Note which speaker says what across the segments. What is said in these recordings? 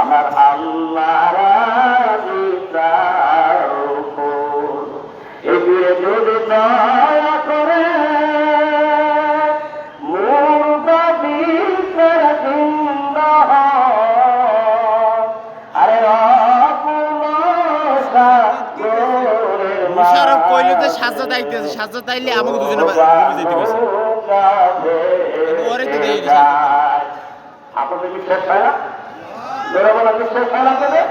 Speaker 1: আমার আল্লাহ রাজি তার উপর। এগিয়ে যদি দয়া করে জিন্দা আরে
Speaker 2: মুশারফ কইলে তো সাজ্জাদ আইতেছে সাজ্জাদ আইলে আমাকে দুজনে যেতে নি
Speaker 1: আপনাদের বিশ্বাস হয় না? মেরে বলা বিশ্বাস হয় না আপনাদের?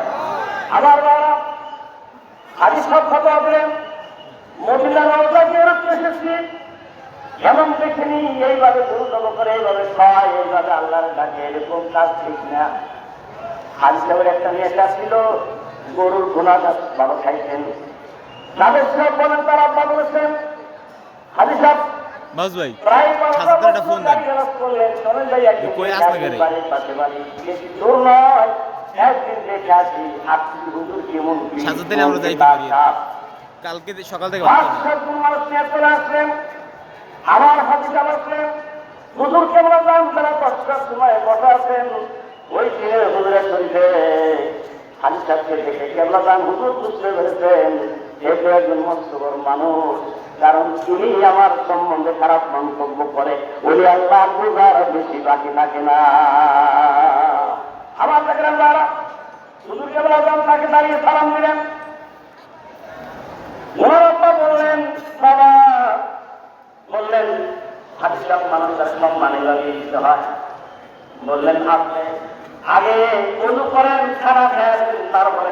Speaker 1: আবার বাবা হাজি সব মহিলা দিয়ে রক্ত এসেছি। এমন দেখিনি, এইভাবে গুরুত্ব করে, এইভাবে খায় এইভাবে আল্লাহর ডাকে, এরকম কাজ ঠিক না। হাজি সাহেবের একটা নেশা ছিল গরুর ঘোড়া বাবা খাইতেন। তাদের সব বলেন তার আব্বা বলেছেন।
Speaker 2: বাস ভাই একটা ফোন দেন। কই
Speaker 1: আসি
Speaker 2: আমরা যাইতে পারি। কালকে সকাল থেকে ভাত খাই না।
Speaker 1: মানুষ নিয়ে চলে আসলেন আমার হাতে চালাচ্ছেন হুজুর কেমন যান তারা দশটার সময় বসে আছেন। ওই দিনে হুজুরের শরীরে হাজি সাহেবকে দেখে কেমন যান হুজুর বুঝতে পেরেছেন? যেহেতু একজন মস্তবর মানুষ। কারণ তিনি আমার সম্বন্ধে খারাপ মন্তব্য করে ওই আল্লাহ বুঝার বেশি বাকি থাকে না। আমার যারা হুজুর কেবল তাকে দাঁড়িয়ে সালাম দিলেন। বললেন, বাবা। বললেন হাদিসাম মানুষের সম্মানে লাগিয়ে দিতে হয়। বললেন, আপনি আগে উজু করেন খানা খেয়ে তারপরে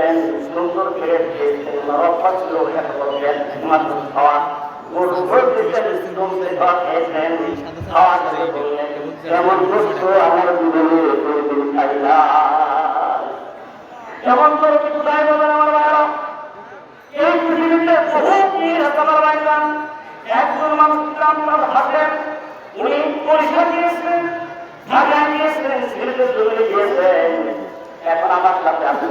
Speaker 1: গেলেন সুন্দর করে খেয়েছেন নরফা ছিল মানুষ খাওয়া জমতে খাওয়া আমার জীবনে কোনোদিন করে কোথায় বলেন আমার ভাইরা?